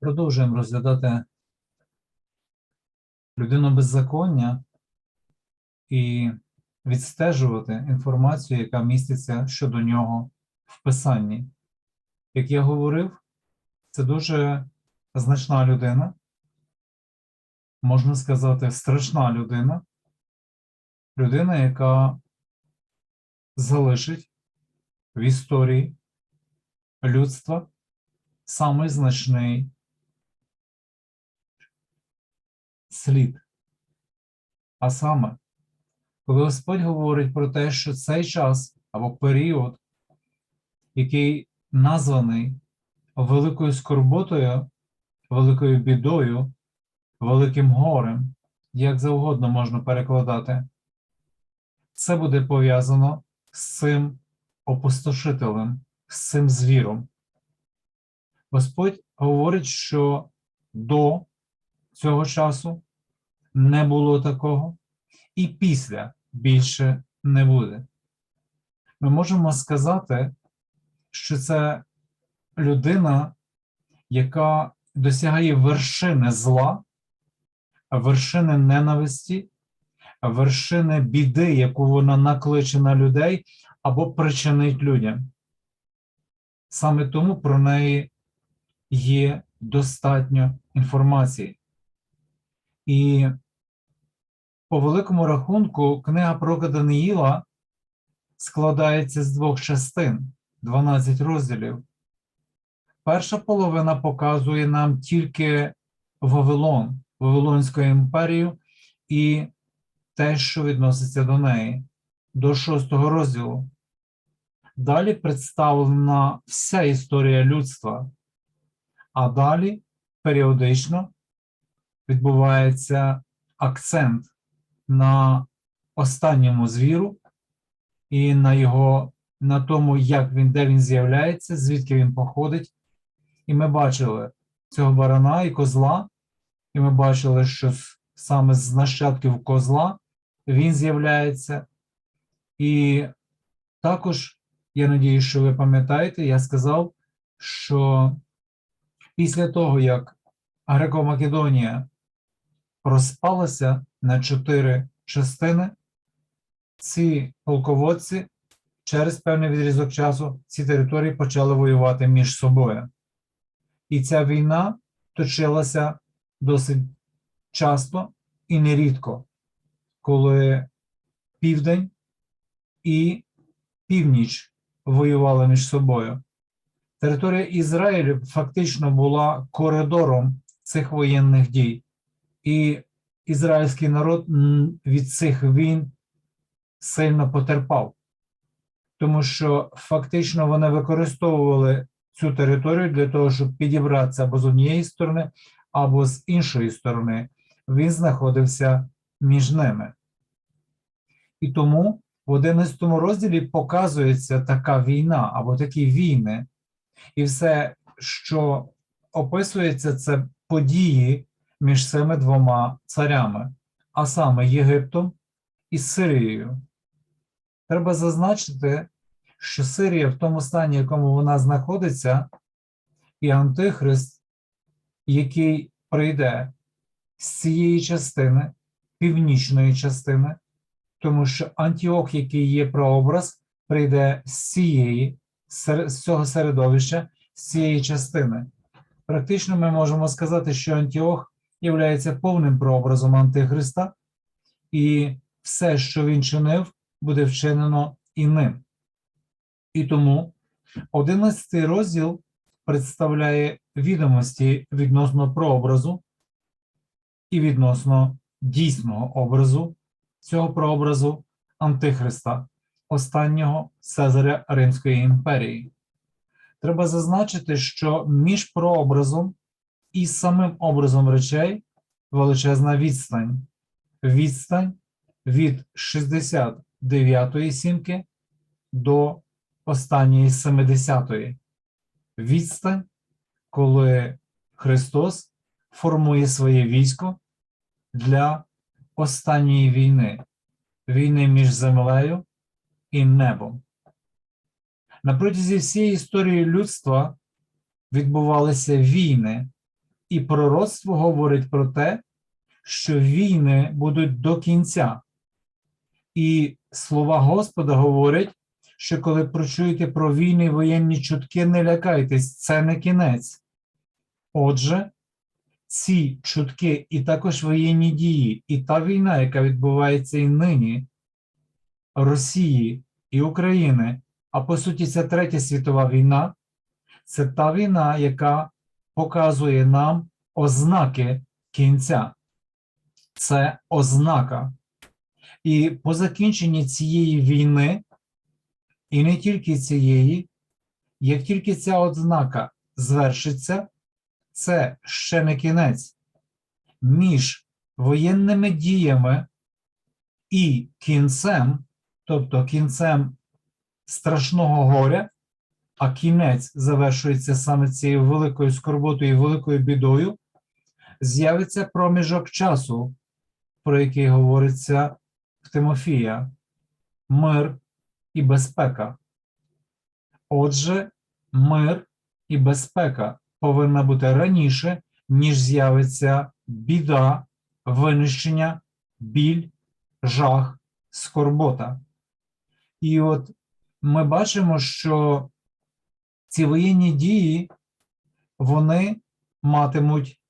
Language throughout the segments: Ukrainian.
Продовжуємо розглядати людину беззаконня і відстежувати інформацію, яка міститься щодо нього в Писанні. Як я говорив, це дуже значна людина, можна сказати, страшна людина, людина, яка залишить в історії людства самий значний слід. А саме, коли Господь говорить про те, що цей час або період, який названий великою скорботою, великою бідою, великим горем, як завгодно можна перекладати, це буде пов'язано з цим опустошителем, з цим звіром. Господь говорить, що до цього часу не було такого, і після більше не буде. Ми можемо сказати, що це людина, яка досягає вершини зла, вершини ненависті, вершини біди, яку вона накличе на людей або причинить людям. Саме тому про неї є достатньо інформації. І по великому рахунку книга про Даниїла складається з двох частин, 12 розділів. Перша половина показує нам тільки Вавилон, Вавилонську імперію і те, що відноситься до неї, до шостого розділу. Далі представлена вся історія людства, а далі періодично відбувається акцент на останньому звіру і на його, на тому, як він, де він з'являється, звідки він походить. І ми бачили цього барана і козла, і ми бачили, що саме з нащадків козла він з'являється. І також, я надію, що ви пам'ятаєте, я сказав, що після того, як Греко-Македонія розпалася на чотири частини, ці полководці через певний відрізок часу ці території почали воювати між собою. І ця війна точилася досить часто і нерідко, коли південь і північ воювали між собою. Територія Ізраїлю фактично була коридором цих воєнних дій, і ізраїльський народ від цих війн сильно потерпав, тому що фактично вони використовували цю територію для того, щоб підібратися або з однієї сторони, або з іншої сторони. Він знаходився між ними. І тому в 11 розділі показується така війна або такі війни, і все, що описується, це події між цими двома царями, а саме Єгиптом і Сирією. Треба зазначити, що Сирія в тому стані, в якому вона знаходиться, і Антихрист, який прийде з цієї частини, північної частини, тому що Антіох, який є прообраз, прийде з цієї, з цього середовища, з цієї частини. Практично ми можемо сказати, що Антіох є повним прообразом Антихриста, і все, що він чинив, буде вчинено і ним. І тому 11 розділ представляє відомості відносно прообразу і відносно дійсного образу цього прообразу Антихриста, останнього Цезаря Римської імперії. Треба зазначити, що між прообразом і самим образом речей величезна відстань. Відстань від 69-ї сімки до останньої 70-ї. Відстань, коли Христос формує своє військо для останньої війни, війни між землею і небом. На протязі всієї історії людства відбувалися війни І пророцтво говорить про те, що війни будуть до кінця. І слова Господа говорять, що коли прочуєте про війни воєнні чутки, не лякайтесь, це не кінець. Отже, ці чутки і також воєнні дії, і та війна, яка відбувається і нині Росії і України, а по суті, це третя світова війна, це та війна, яка показує нам ознаки кінця. Це ознака. І по закінченні цієї війни, і не тільки цієї, як тільки ця ознака звершиться, це ще не кінець. Між воєнними діями і кінцем, тобто кінцем страшного горя, а кінець завершується саме цією великою скорботою і великою бідою, з'явиться проміжок часу, про який говориться в Тимофія, мир і безпека. Отже, мир і безпека повинна бути раніше, ніж з'явиться біда, винищення, біль, жах, скорбота. І от ми бачимо, що ці воєнні дії вони матимуть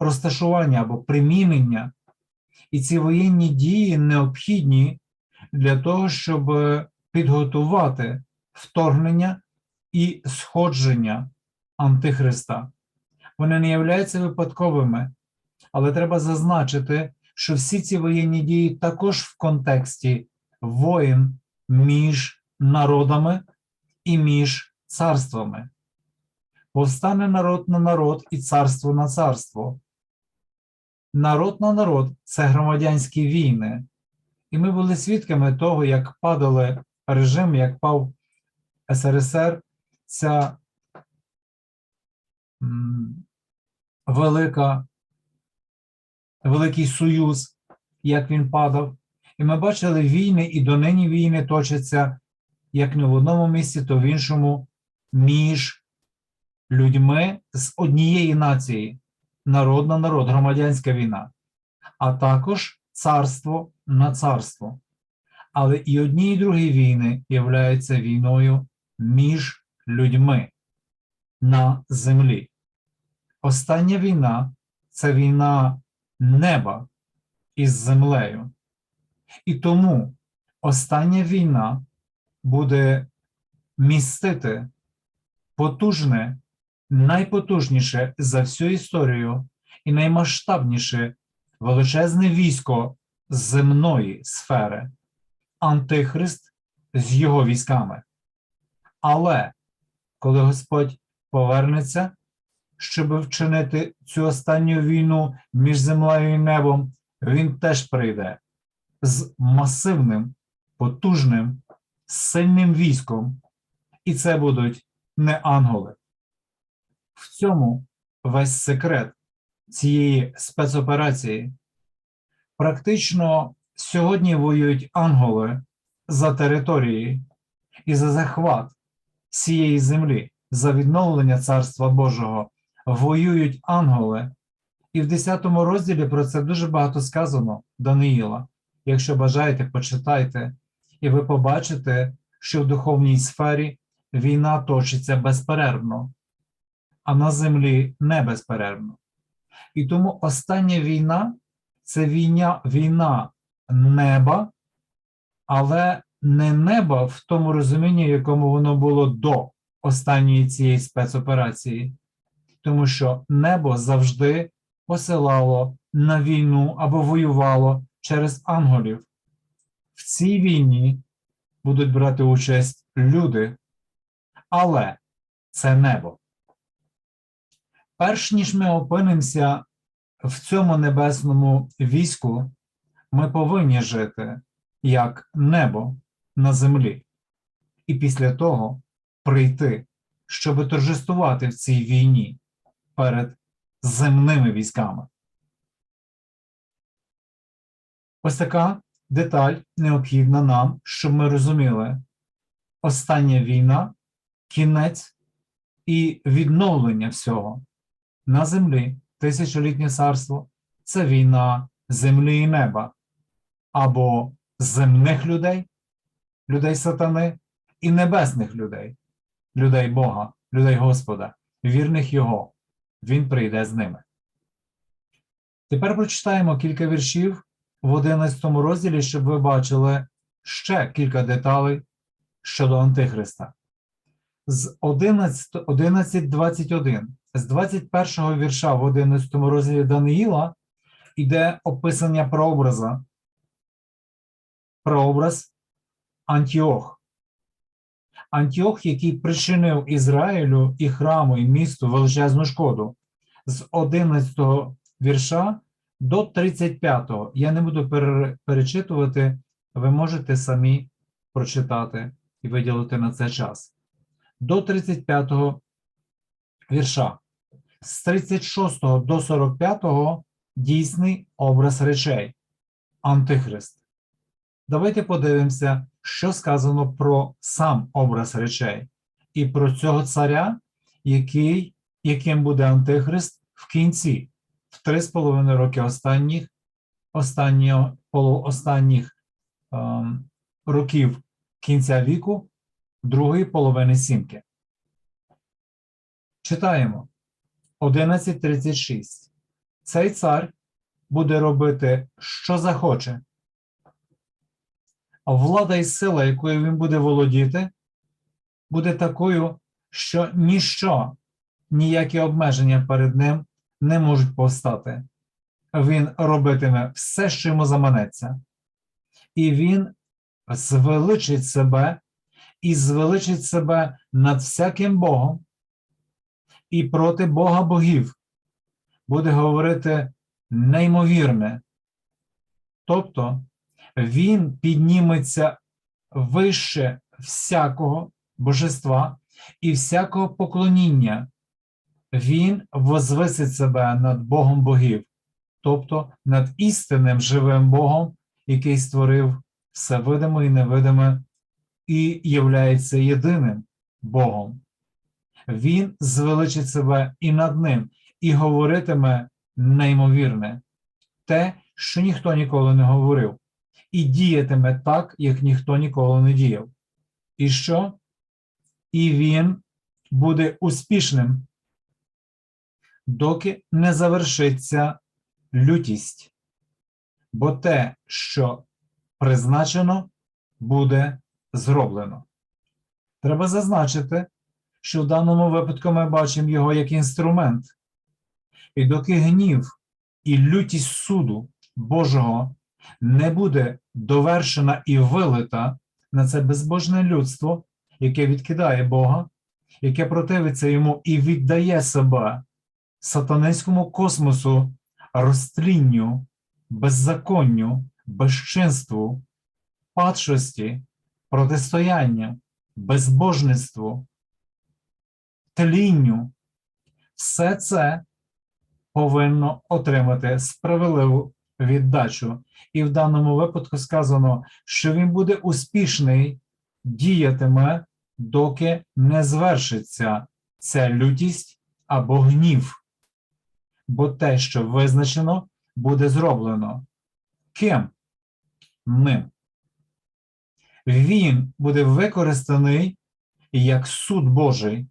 розташування або примінення, і ці воєнні дії необхідні для того, щоб підготувати вторгнення і сходження Антихриста. Вони не являються випадковими, але треба зазначити, що всі ці воєнні дії також в контексті воїн між народами і між царствами. Повстане народ на народ і царство на царство. Народ на народ це громадянські війни. І ми були свідками того, як падали режим, як пав СРСР, ця велика, Великий Союз, як він падав. І ми бачили війни, і донині війни точаться як не в одному місці, то в іншому між людьми з однієї нації, народ на народ, громадянська війна, а також царство на царство. Але і одні, і другі війни являються війною між людьми на землі. Остання війна це війна неба із землею. І тому остання війна буде містити потужне, найпотужніше за всю історію і наймасштабніше величезне військо земної сфери, Антихрист з його військами. Але коли Господь повернеться, щоб вчинити цю останню війну між землею і небом, він теж прийде з масивним, потужним, сильним військом, і це будуть не ангели. В цьому весь секрет цієї спецоперації. Практично сьогодні воюють ангели за території і за захват цієї землі, за відновлення Царства Божого. Воюють ангели. І в 10 розділі про це дуже багато сказано Даниїла. Якщо бажаєте, почитайте, і ви побачите, що в духовній сфері війна точиться безперервно, а на землі не безперервно. І тому остання війна це війна, війна неба, але не неба в тому розумінні, якому воно було до останньої цієї спецоперації, тому що небо завжди посилало на війну або воювало через ангелів. В цій війні будуть брати участь люди, але це небо. Перш ніж ми опинимося в цьому небесному війську, ми повинні жити як небо на землі, і після того прийти, щоб торжествувати в цій війні перед земними військами. Ось така деталь необхідна нам, щоб ми розуміли остання війна, кінець і відновлення всього на землі тисячолітнє царство це війна землі і неба, або земних людей, людей сатани, і небесних людей, людей Бога, людей Господа, вірних Його. Він прийде з ними. Тепер прочитаємо кілька віршів в 11 розділі, щоб ви бачили ще кілька деталей щодо Антихриста. З 11, 11.21, з 21 вірша в 11 розділі Даниїла йде описання прообраза. Прообраз Антіох. Антіох, який причинив Ізраїлю і храму, і місту величезну шкоду. З 11 вірша до 35. Я не буду пере- перечитувати, ви можете самі прочитати і виділити на це час. До 35 вірша. З 36 до 45 дійсний образ речей. Антихрист. Давайте подивимося, що сказано про сам образ речей і про цього царя, який, яким буде Антихрист в кінці, в три з половиною роки останніх, останнього, останніх ем, років кінця віку, другої половини сімки. Читаємо 11.36. Цей цар буде робити, що захоче. А влада і сила, якою він буде володіти, буде такою, що ніщо, ніякі обмеження перед ним не можуть повстати. Він робитиме все, що йому заманеться, і він звеличить себе і звеличить себе над всяким Богом і проти Бога богів буде говорити неймовірне. Тобто він підніметься вище всякого божества і всякого поклоніння. Він возвисить себе над Богом богів, тобто над істинним живим Богом, який створив все видиме і невидиме, і являється єдиним Богом. Він звеличить себе і над ним, і говоритиме неймовірне, те, що ніхто ніколи не говорив, і діятиме так, як ніхто ніколи не діяв. І що? І він буде успішним, доки не завершиться лютість, бо те, що призначено, буде зроблено. Треба зазначити, що в даному випадку ми бачимо його як інструмент. І доки гнів і лютість суду Божого не буде довершена і вилита на це безбожне людство, яке відкидає Бога, яке противиться йому і віддає себе сатанинському космосу, розтлінню, беззаконню, безчинству, падшості, протистоянню, безбожництву, тлінню, все це повинно отримати справедливу віддачу. І в даному випадку сказано, що він буде успішний, діятиме, доки не звершиться ця лютість або гнів. Бо те, що визначено, буде зроблено. Ким? Ним. Він буде використаний як суд Божий,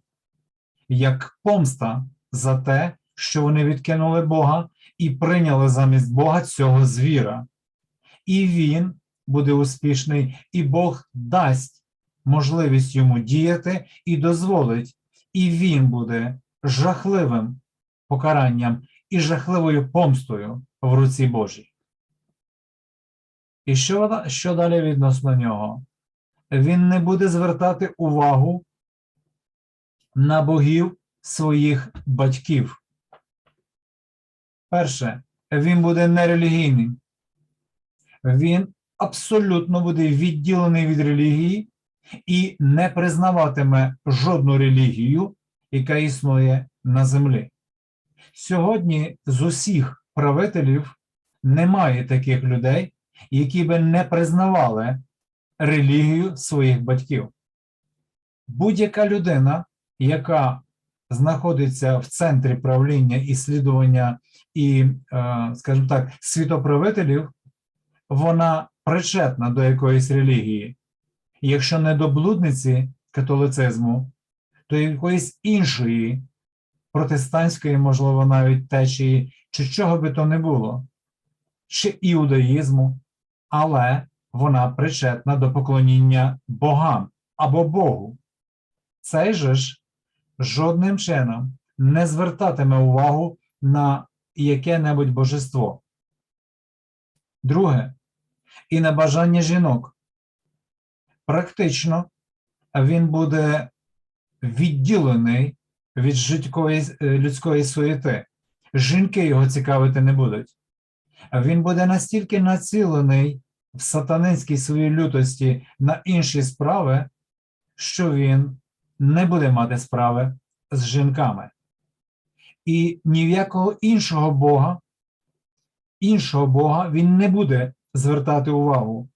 як помста за те, що вони відкинули Бога і прийняли замість Бога цього звіра. І він буде успішний, і Бог дасть можливість йому діяти і дозволить, і він буде жахливим покаранням і жахливою помстою в руці Божій. І що, що далі відносно нього? Він не буде звертати увагу на богів своїх батьків. Перше, він буде нерелігійним. Він абсолютно буде відділений від релігії і не признаватиме жодну релігію, яка існує на землі. Сьогодні з усіх правителів немає таких людей, які би не признавали релігію своїх батьків. Будь-яка людина, яка знаходиться в центрі правління і слідування і, е, скажімо так, світоправителів, вона причетна до якоїсь релігії. Якщо не до блудниці католицизму, то якоїсь іншої протестантської, можливо, навіть течії, чи чого би то не було, чи іудаїзму, але вона причетна до поклоніння богам або Богу. Цей же ж жодним чином не звертатиме увагу на яке-небудь божество. Друге, і на бажання жінок. Практично він буде відділений від життєвої е, людської суєти. Жінки його цікавити не будуть. Він буде настільки націлений в сатанинській своїй лютості на інші справи, що він не буде мати справи з жінками. І ні в якого іншого Бога, іншого Бога він не буде звертати увагу,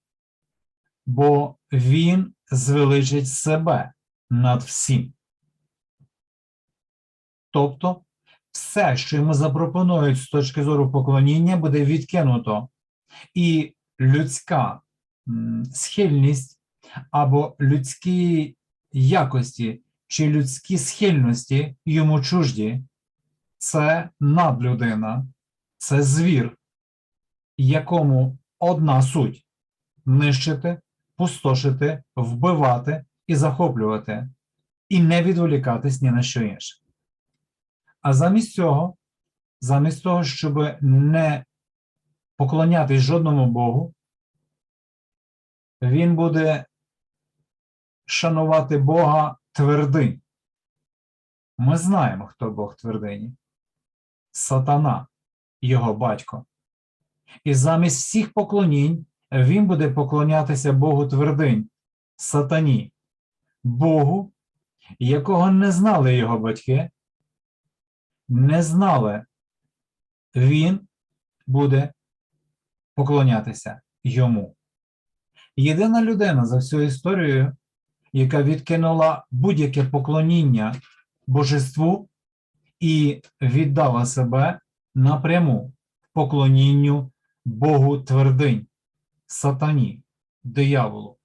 бо він звеличить себе над всім. Тобто, все, що йому запропонують з точки зору поклоніння, буде відкинуто, і людська схильність або людські якості чи людські схильності йому чужді це надлюдина, це звір, якому одна суть нищити, пустошити, вбивати і захоплювати, і не відволікатись ні на що інше. А замість цього, замість того, щоб не поклонятись жодному Богу, він буде шанувати Бога твердинь. Ми знаємо, хто Бог твердині. Сатана, його батько. І замість всіх поклонінь він буде поклонятися Богу твердинь, сатані, Богу, якого не знали його батьки, не знали, він буде поклонятися йому. Єдина людина за всю історію, яка відкинула будь-яке поклоніння божеству і віддала себе напряму поклонінню Богу твердинь, сатані, дияволу.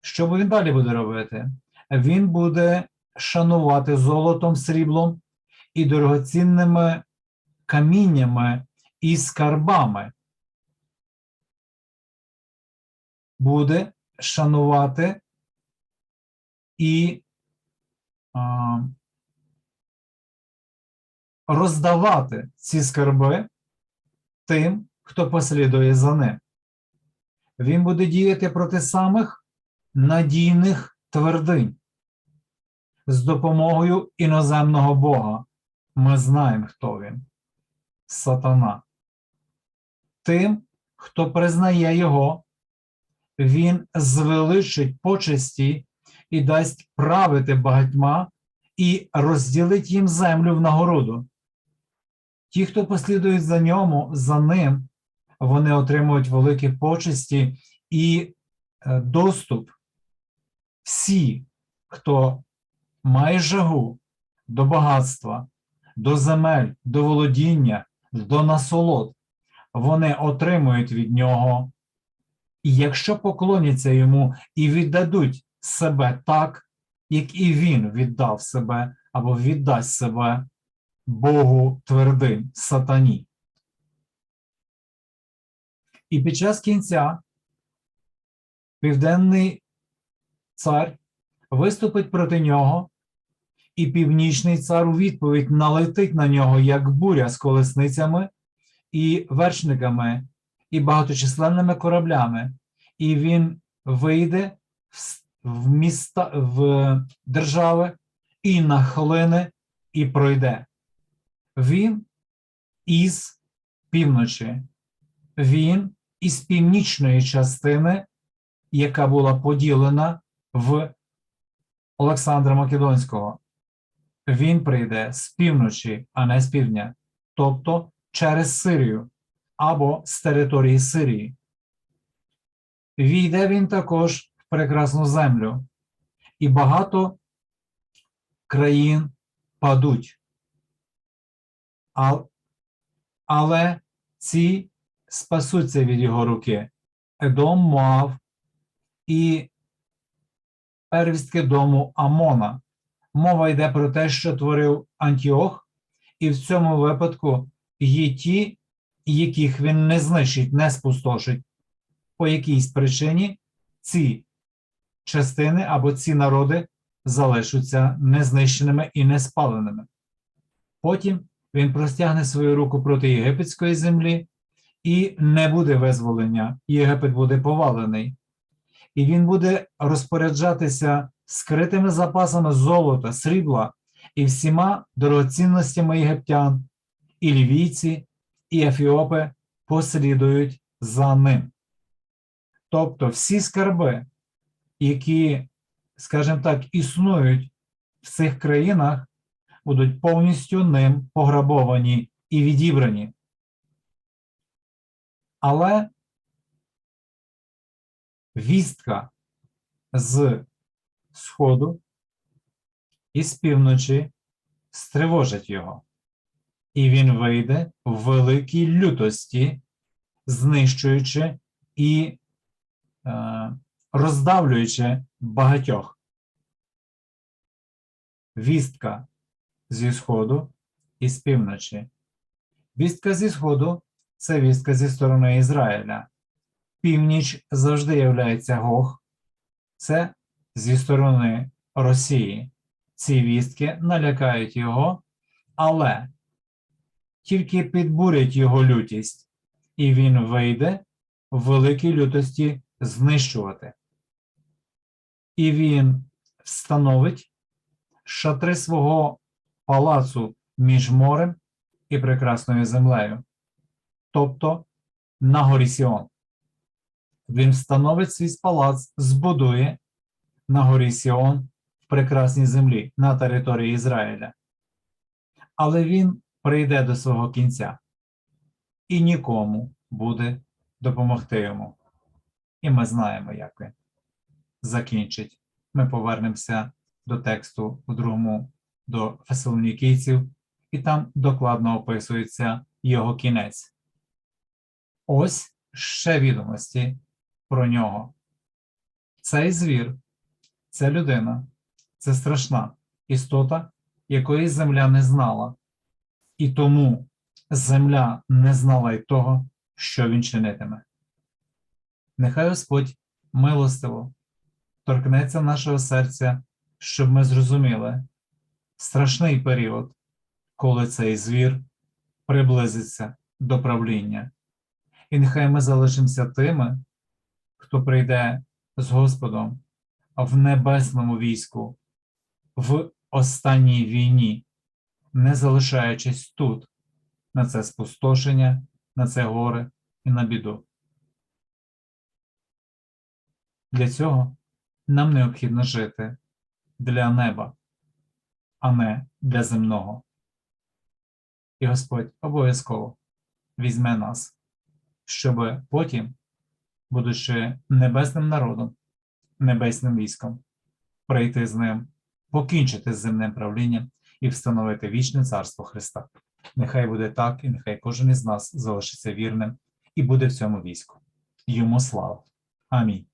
Що він далі буде робити? Він буде шанувати золотом, сріблом і дорогоцінними каміннями і скарбами. Буде шанувати і а, роздавати ці скарби тим, хто послідує за ним. Він буде діяти проти самих надійних твердинь з допомогою іноземного Бога. Ми знаємо, хто він сатана. Тим, хто признає його, він звеличить почесті і дасть правити багатьма і розділить їм землю в нагороду. Ті, хто послідують за ньому, за ним, вони отримують великі почесті і е, доступ. Всі, хто має жагу до багатства, до земель, до володіння, до насолод, вони отримують від нього. І якщо поклоняться йому і віддадуть себе так, як і він віддав себе або віддасть себе Богу твердим сатані. І під час кінця південний цар виступить проти нього, і північний цар у відповідь налетить на нього як буря з колесницями і вершниками, і багаточисленними кораблями, і він вийде в міста в держави і нахлине, і пройде. Він із півночі, він із північної частини, яка була поділена в Олександра Македонського. Він прийде з півночі, а не з півдня, тобто через Сирію або з території Сирії. Війде він також в прекрасну землю, і багато країн падуть. Але ці спасуться від його руки. Едом, Моав і первістки дому Амона. Мова йде про те, що творив Антіох, і в цьому випадку є ті, яких він не знищить, не спустошить. По якійсь причині ці частини або ці народи залишаться незнищеними і не спаленими. Потім він простягне свою руку проти єгипетської землі, і не буде визволення. Єгипет буде повалений. І він буде розпоряджатися скритими запасами золота, срібла і всіма дорогоцінностями єгиптян, і лівійці, і ефіопи послідують за ним. Тобто всі скарби, які, скажімо так, існують в цих країнах, будуть повністю ним пограбовані і відібрані. Але вістка з сходу і з півночі стривожить його, і він вийде в великій лютості, знищуючи і е, роздавлюючи багатьох. Вістка зі сходу і з півночі. Вістка зі сходу це вістка зі сторони Ізраїля. Північ завжди являється Гог, це зі сторони Росії. Ці вістки налякають його, але тільки підбурять його лютість, і він вийде в великій лютості знищувати. І він встановить шатри свого палацу між морем і прекрасною землею, тобто на горі Сіон. Він встановить свій палац, збудує на горі Сіон в прекрасній землі на території Ізраїля. Але він прийде до свого кінця і нікому буде допомогти йому. І ми знаємо, як він закінчить. Ми повернемося до тексту у другому до Фесалонікійців, і там докладно описується його кінець. Ось ще відомості про нього. Цей звір, це людина, це страшна істота, якої земля не знала, і тому земля не знала й того, що він чинитиме. Нехай Господь милостиво торкнеться нашого серця, щоб ми зрозуміли страшний період, коли цей звір приблизиться до правління. І нехай ми залишимося тими, хто прийде з Господом в небесному війську, в останній війні, не залишаючись тут, на це спустошення, на це горе і на біду. Для цього нам необхідно жити для неба, а не для земного. І Господь обов'язково візьме нас, щоб потім, будучи небесним народом, небесним військом, прийти з ним, покінчити з земним правлінням і встановити вічне царство Христа. Нехай буде так, і нехай кожен із нас залишиться вірним і буде в цьому війську. Йому слава. Амінь.